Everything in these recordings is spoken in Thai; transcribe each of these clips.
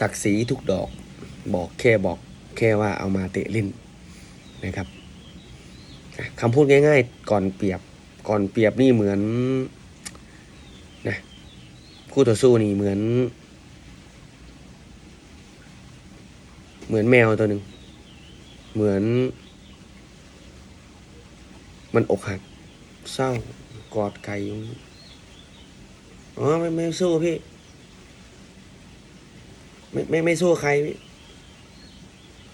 ศักดิ์ศรีทุกดอก บอกแค่บอกแค่ว่าเอามาเตะเล่นนะครับคำพูดง่าย ๆ ก่อนเปรียบก่อนเปรียบนี่เหมือนนะคู่ต่อสู้นี่เหมือน เหมือนแมวตัวหนึ่งเหมือน มันอกหักเศร้ากอดไก่อยู่อ๋อไม่ไม่สู้พี่ ไม่ไม่ไม่สู้ใคร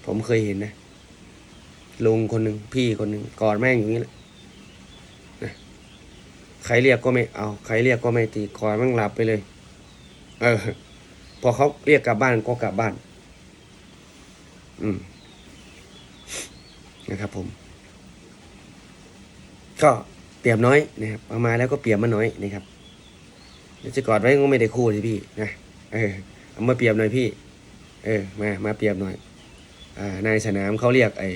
ผมเคยเห็นนะลุงคนหนึ่งพี่คนหนึ่งกอดแม่งอย่างนี้แหละนะใครเรียกก็ไม่เอา ใครเรียกก็ไม่ตีกอดแม่งหลับไปเลย เออ พอเขาเรียกกลับบ้านก็กลับบ้าน อืม นะครับผม ก็เปียบน้อยนะครับเอามาแล้วก็เปียบมาน้อยนะครับเดี๋ยวจะกอดไว้ก็ไม่ได้คู่สิพี่นะเออ เอามาเปรียบหน่อยพี่ เออ มา มาเปรียบหน่อย อ่าในสนามเขาเรียกไอ้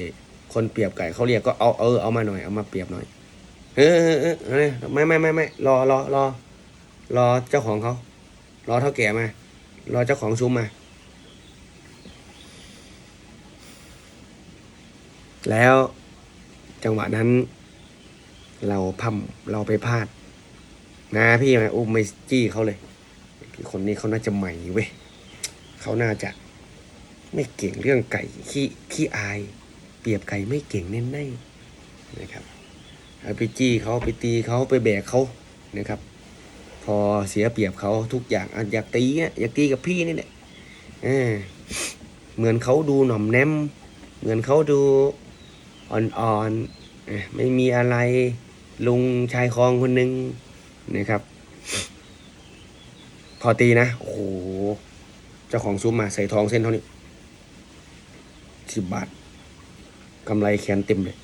คนเปรียบไก่เขาเรียกก็เอาเออเอามาหน่อยเอามาเปรียบหน่อยเออเออเออเออไม่ไม่ไม่ไม่รอรอรอรอเจ้าของเขา รอเท่าแก่มา รอเจ้าของซุ้มมา แล้วจังหวะนั้น เราพัมเราไปพลาด นะพี่มาอุ้มไม่จี้เขาเลยคนนี้เขาน่าจะใหม่เว้ย เขาน่าจะไม่เก่งเรื่องไก่ขี้ขี้อาย เปรียบไก่ไม่เก่งแน่ๆนะครับเอาไปจี้เขาไปตีเขาไปแบกเขานะครับ พอเสียเปรียบเขาทุกอย่างอยากตีอะอยากตีกับพี่นี่แหละเออเหมือนเขาดูหน่อมแนม เหมือนเขาดูอ่อนๆไม่มีอะไรลุงชายคลองคนหนึ่งนะครับ พอตีนะ โอ้โห เจ้าของซุ้มมาใส่ทองเส้นเท่านี้สิบบาทกำไรแขนเต็มเลย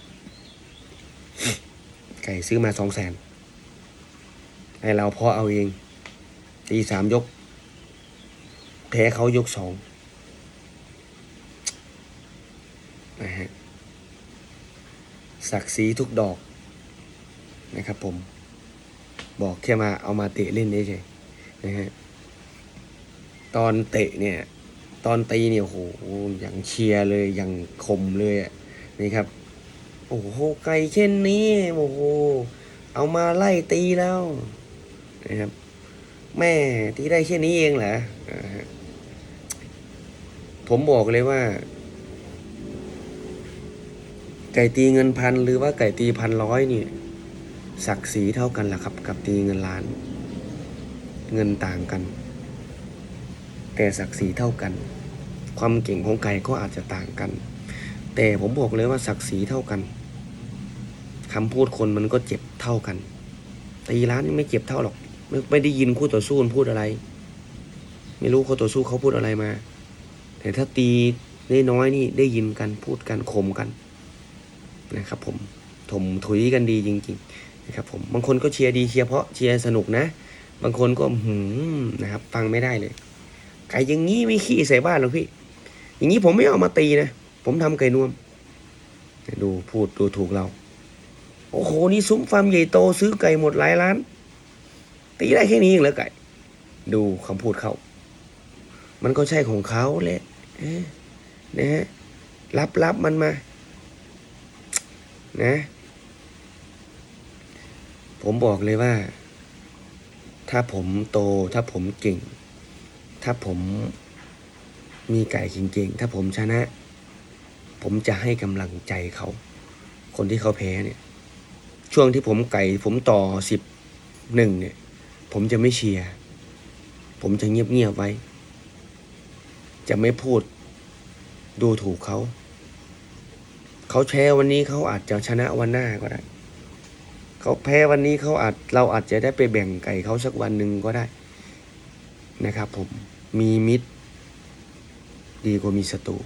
ไก่ซื้อมาสองแสนให้เราพอเอาเอง ตีสามยก แพ้เขายกสองนะฮะศักดิ์ศรีทุกดอกนะครับผม บอกแค่มาเอามาเตะเล่นเฉยๆนะฮะ ตอนเตะเนี่ย ตอนตีเนี่ยโหอย่างเชียร์เลยอย่างคมเลยอะนี่ครับ โอ้โหไกลเช่นนี้โอ้โหเอามาไล่ตีแล้วนะครับ แม่ตีได้เช่นนี้เองเหรออ่าฮะผมบอกเลยว่า ไก่ตีเงินพันหรือว่าไก่ตีพันร้อยเนี่ยศักดิ์ศรีเท่ากันแหละครับ กับตีเงินล้าน เงินต่างกัน แต่ศักดิ์ศรีเท่ากัน ความเก่งของไก่ก็อาจจะต่างกัน แต่ผมบอกเลยว่าศักดิ์ศรีเท่ากันคำพูดคนมันก็เจ็บเท่ากัน ตีร้านไม่เจ็บเท่าหรอก ไม่ไม่ได้ยินคู่ต่อสู้พูดอะไร ไม่รู้คู่ต่อสู้เขาพูดอะไรมา แต่ถ้าตีได้น้อยนี่ได้ยินกันพูดกันข่มกันนะครับ ผมถมถุยกันดีจริง ๆ นะครับ ผมบางคนก็เชียร์ดีเชียร์เพราะเชียร์สนุกนะ บางคนก็หืมนะครับ ฟังไม่ได้เลย ไก่อย่างนี้ไม่ขี้ใส่บ้านหรอกพี่ อย่างนี้ผมไม่เอามาตีนะ ผมทำไก่นวม ดูพูดดูถูกเรา โอ้โห นี่ซุ้มฟาร์มใหญ่โตซื้อไก่หมดหลายล้าน ตีได้แค่นี้เองเหรอไก่ ดูคำพูดเขา มันก็ใช่ของเขาแหละเอ๊ะนะฮะรับรับมันมา นะ ผมบอกเลยว่า ถ้าผมโตถ้าผมเก่ง ถ้าผมมีไก่เก่งๆ ถ้าผมชนะ ผมจะให้กำลังใจเขา คนที่เขาแพ้เนี่ย ช่วงที่ผมไก่ ผมต่อสิบหนึ่งเนี่ย ผมจะไม่เชียร์ ผมจะเงียบๆไว้ จะไม่พูดดูถูกเขา เขาแพ้วันนี้เขาอาจจะชนะวันหน้าก็ได้ เขาแพ้วันนี้เขาอาจเราอาจจะได้ไปแบ่งไก่เขาสักวันหนึ่งก็ได้ นะครับผมมีมิตร ดีกว่ามีศัตรู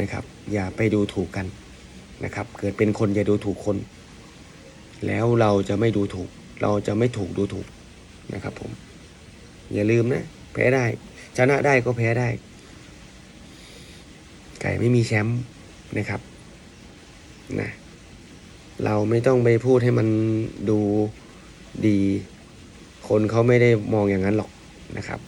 นะครับ อย่าไปดูถูกกันนะครับ เกิดเป็นคนอย่าดูถูกคน แล้วเราจะไม่ดูถูก เราจะไม่ถูกดูถูกนะครับผม อย่าลืมนะ แพ้ได้ ชนะได้ก็แพ้ได้ ไก่ไม่มีแชมป์นะครับนะเราไม่ต้องไปพูดให้มันดูดี คนเขาไม่ได้มองอย่างนั้นหรอก นะครับ